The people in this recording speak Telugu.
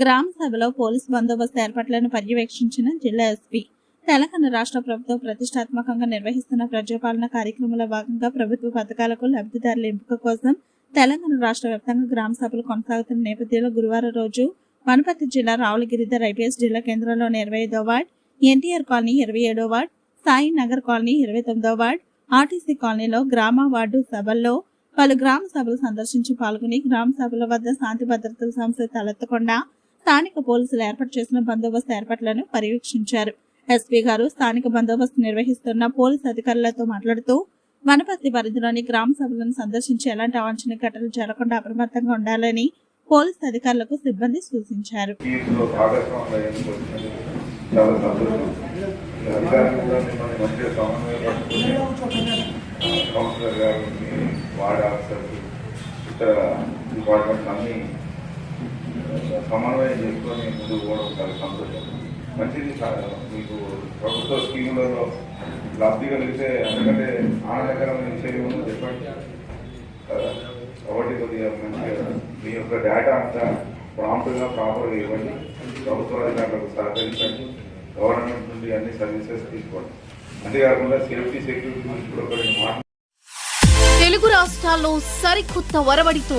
గ్రామ సభలో పోలీస్ బందోబస్తు ఏర్పాట్లను పర్యవేక్షించిన జిల్లా ఎస్పీ తెలంగాణ రాష్ట్ర ప్రభుత్వం ప్రతిష్టాత్మకంగా నిర్వహిస్తున్న ప్రజాపాలన కార్యక్రమంలో భాగంగా ప్రభుత్వ పథకాలకు లబ్ధిదారుల ఎంపిక కోసం తెలంగాణ రాష్ట్ర వ్యాప్తంగా గ్రామ సభలు కొనసాగుతున్న నేపథ్యంలో గురువారం రోజు వనపర్తి జిల్లా రావులగిరిధర్ ఐపీఎస్ జిల్లా కేంద్రంలోని ఇరవై ఐదో వార్డ్ ఎన్టీఆర్ కాలనీ ఇరవై ఏడో వార్డ్ సాయి నగర్ కాలనీ ఇరవై తొమ్మిదో వార్డ్ ఆర్టీసీ కాలనీలో గ్రామ వార్డు సభల్లో పలు గ్రామ సభలు సందర్శించి పాల్గొని గ్రామ సభల వద్ద శాంతి భద్రతల సమస్య తలెత్తకుండా స్థానిక పోలీసులు ఏర్పాటు చేసిన బందోబస్తు ఏర్పాట్లను పర్యవేక్షించారు. ఎస్పీ గారు స్థానిక బందోబస్తు నిర్వహిస్తున్న పోలీసు అధికారులతో మాట్లాడుతూ వనపర్తి పరిధిలోని గ్రామ సభలను సందర్శించి ఎలాంటి అవాంఛనీయ ఘటనలు జరగకుండా అప్రమత్తంగా ఉండాలని పోలీసు అధికారులకు సిబ్బంది సూచించారు. ఇతర డిపార్ట్మెంట్స్ అన్ని సమన్వయం చేసుకొని ముందుకు పోవడం చాలా సంతోషం. మంచిది మీకు ప్రభుత్వ స్కీములలో లబ్ధి కలిగితే అందుకంటే ఆనందకరమైన విషయం ఉందో చెప్పండి. కాబట్టి కొద్దిగా మంచిగా మీ యొక్క డేటా అంతా ప్రాంప్ట్గా ప్రాపర్గా ఇవ్వండి. ప్రభుత్వ అధికారులకు సహకరించండి. గవర్నమెంట్ నుండి అన్ని సర్వీసెస్ తీసుకోండి. అంతేకాకుండా సేఫ్టీ సెక్యూరిటీ గురించి కూడా కొన్ని తెలుగు రాష్ట్రాల్లో సరికొత్త వరవడితో